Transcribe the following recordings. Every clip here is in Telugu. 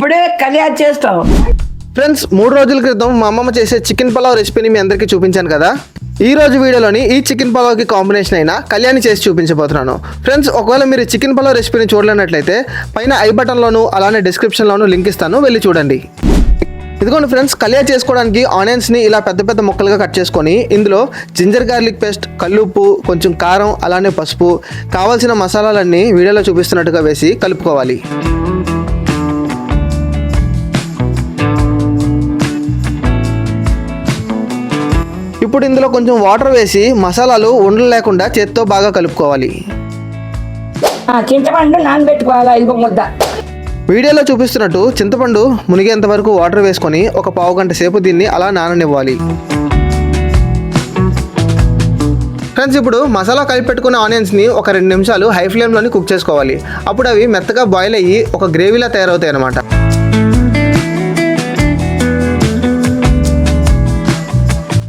ఇప్పుడే కళ్యాణ్ చేస్తాం ఫ్రెండ్స్ మూడు రోజుల క్రితం మా అమ్మమ్మ చేసే చికెన్ పలావ్ రెసిపీని మీ అందరికీ చూపించాను కదా? ఈ రోజు వీడియోలోని ఈ చికెన్ పలావ్కి కాంబినేషన్ అయినా కళ్యాణి చేసి చూపించబోతున్నాను. ఫ్రెండ్స్ ఒకవేళ మీరు చికెన్ పలావ్ రెసిపీని చూడలేనట్లయితే పైన ఐ బటన్లోను అలానే డిస్క్రిప్షన్లోను లింక్ ఇస్తాను. వెళ్ళి చూడండి. ఇదిగోండి ఫ్రెండ్స్ కళ్యాణ్ చేసుకోవడానికి ఆనియన్స్ని ఇలా పెద్ద పెద్ద ముక్కలుగా కట్ చేసుకొని ఇందులో జింజర్ గార్లిక్ పేస్ట్ కల్లుప్పు కొంచెం కారం అలానే పసుపు కావాల్సిన మసాలాలన్నీ వీడియోలో చూపిస్తున్నట్టుగా వేసి కలుపుకోవాలి. ఇప్పుడు ఇందులో కొంచెం వాటర్ వేసి మసాలాలు ఉండలు లేకుండా చేత్తో బాగా కలుపుకోవాలి. చింతపండు నానబెట్టుకోవాలా? ఇదిగో ముద్ద. వీడియోలో చూపిస్తున్నట్టు చింతపండు మునిగేంత వరకు వాటర్ వేసుకొని ఒక పావు గంట సేపు దీన్ని అలా నాననివ్వాలి. ఫ్రెండ్స్ ఇప్పుడు మసాలా కలిపి పెట్టుకున్న ఆనియన్స్ని ఒక రెండు నిమిషాలు హై ఫ్లేమ్లోని కుక్ చేసుకోవాలి. అప్పుడు అవి మెత్తగా బాయిల్ అయ్యి ఒక గ్రేవీలా తయారవుతాయి అన్నమాట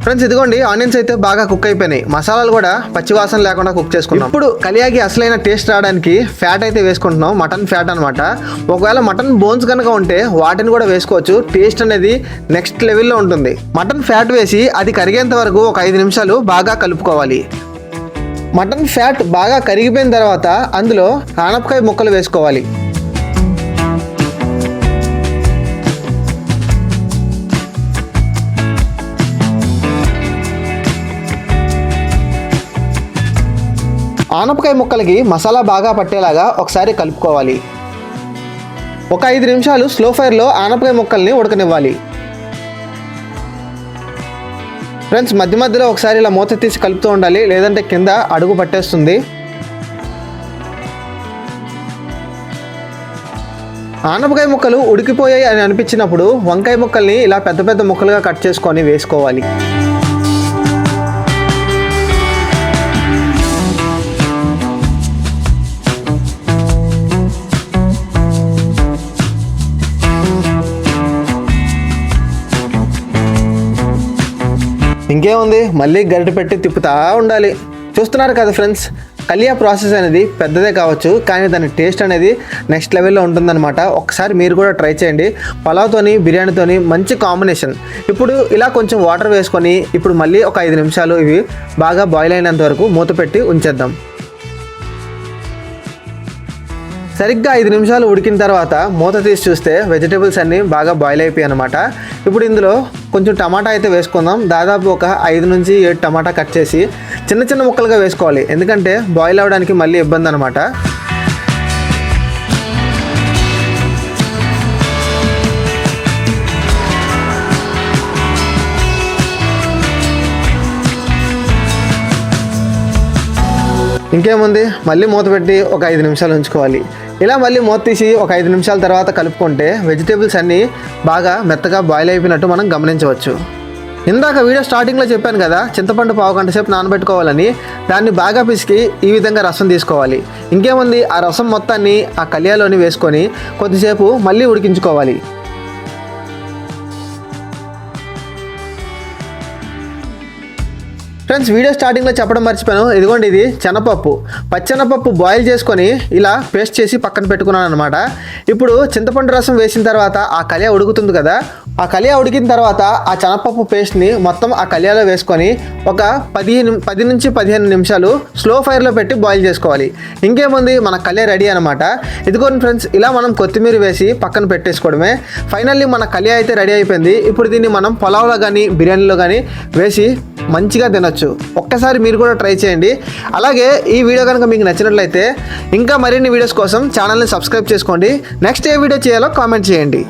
ఫ్రెండ్స్ ఇదిగోండి ఆనియన్స్ అయితే బాగా కుక్ అయిపోయినాయి. మసాలాలు కూడా పచ్చివాసన లేకుండా కుక్ చేసుకున్నాం. ఇప్పుడు కలియాకి అసలైన టేస్ట్ రావడానికి ఫ్యాట్ అయితే వేసుకుంటున్నాం. మటన్ ఫ్యాట్ అనమాట ఒకవేళ మటన్ బోన్స్ కనుక ఉంటే వాటిని కూడా వేసుకోవచ్చు. టేస్ట్ అనేది నెక్స్ట్ లెవెల్లో ఉంటుంది. మటన్ ఫ్యాట్ వేసి అది కరిగేంత వరకు ఒక ఐదు నిమిషాలు బాగా కలుపుకోవాలి. మటన్ ఫ్యాట్ బాగా కరిగిపోయిన తర్వాత అందులో ఆనపకాయ ముక్కలు వేసుకోవాలి. ఆనపకాయ ముక్కలకి మసాలా బాగా పట్టేలాగా ఒకసారి కలుపుకోవాలి. ఒక ఐదు నిమిషాలు స్లో ఫైర్లో ఆనపకాయ ముక్కల్ని ఉడకనివ్వాలి. ఫ్రెండ్స్ మధ్య మధ్యలో ఒకసారి ఇలా మూత తీసి కలుపుతూ ఉండాలి లేదంటే కింద అడుగు పట్టేస్తుంది. ఆనపకాయ ముక్కలు ఉడికిపోయాయి అని అనిపించినప్పుడు వంకాయ ముక్కల్ని ఇలా పెద్ద పెద్ద ముక్కలుగా కట్ చేసుకొని వేసుకోవాలి. ఇంకేముంది మళ్ళీ గరిటె పెట్టి తిప్పుతా ఉండాలి. చూస్తున్నారు కదా ఫ్రెండ్స్ కలియా ప్రాసెస్ అనేది పెద్దదే కావచ్చు కానీ దాని టేస్ట్ అనేది నెక్స్ట్ లెవెల్లో ఉంటుందన్నమాట. ఒకసారి మీరు కూడా ట్రై చేయండి. పలావ్తోని బిర్యానీతోని మంచి కాంబినేషన్ ఇప్పుడు ఇలా కొంచెం వాటర్ వేసుకొని ఇప్పుడు మళ్ళీ ఒక ఐదు నిమిషాలు ఇవి బాగా బాయిల్ అయినంత వరకు మూత పెట్టి ఉంచేద్దాం. సరిగ్గా ఐదు నిమిషాలు ఉడికిన తర్వాత మూత తీసి చూస్తే వెజిటేబుల్స్ అన్నీ బాగా బాయిల్ అయిపోయాయి అనమాట ఇప్పుడు ఇందులో కొంచెం టమాటా అయితే వేసుకుందాం. దాదాపు ఒక ఐదు నుంచి ఏడు టమాటా కట్ చేసి చిన్న చిన్న ముక్కలుగా వేసుకోవాలి. ఎందుకంటే బాయిల్ అవ్వడానికి మళ్ళీ ఇబ్బంది అనమాట ఇంకేముంది? మళ్ళీ మూత పెట్టి ఒక ఐదు నిమిషాలు ఉంచుకోవాలి. ఇలా మళ్ళీ మూత తీసి ఒక ఐదు నిమిషాల తర్వాత కలుపుకుంటే వెజిటేబుల్స్ అన్నీ బాగా మెత్తగా బాయిల్ అయిపోయినట్టు మనం గమనించవచ్చు. ఇందాక వీడియో స్టార్టింగ్లో చెప్పాను కదా చింతపండు పావు గంట సేపు నానబెట్టుకోవాలని దాన్ని బాగా పిసికి ఈ విధంగా రసం తీసుకోవాలి. ఇంకేముంది? ఆ రసం మొత్తాన్ని ఆ కలియాలోని వేసుకొని కొద్దిసేపు మళ్ళీ ఉడికించుకోవాలి. ఫ్రెండ్స్ వీడియో స్టార్టింగ్లో చెప్పడం మర్చిపోయాను. ఇదిగోండి ఇది శనపప్పు పచ్చెనపప్పు బాయిల్ చేసుకొని ఇలా పేస్ట్ చేసి పక్కన పెట్టుకున్నాను అనమాట ఇప్పుడు చింతపండు రసం వేసిన తర్వాత ఆ కలియ ఉడుకుతుంది కదా. ఆ కలియా ఉడికిన తర్వాత ఆ చనపప్పు పేస్ట్ని మొత్తం ఆ కలియాలో వేసుకొని ఒక పదిహేను పది నుంచి పదిహేను నిమిషాలు స్లో ఫైర్లో పెట్టి బాయిల్ చేసుకోవాలి. ఇంకేముంది? మన కలియా రెడీ అనమాట ఇదిగోండి ఫ్రెండ్స్ ఇలా మనం కొత్తిమీర వేసి పక్కన పెట్టేసుకోవడమే. ఫైనల్లీ మన కలియా అయితే రెడీ అయిపోయింది. ఇప్పుడు దీన్ని మనం పొలావ్లో కానీ బిర్యానీలో కానీ వేసి మంచిగా తినొచ్చు. ఒక్కసారి మీరు కూడా ట్రై చేయండి. అలాగే ఈ వీడియో కనుక మీకు నచ్చినట్లయితే ఇంకా మరిన్ని వీడియోస్ కోసం ఛానల్ని సబ్స్క్రైబ్ చేసుకోండి. నెక్స్ట్ ఏ వీడియో చేయాలో కామెంట్ చేయండి.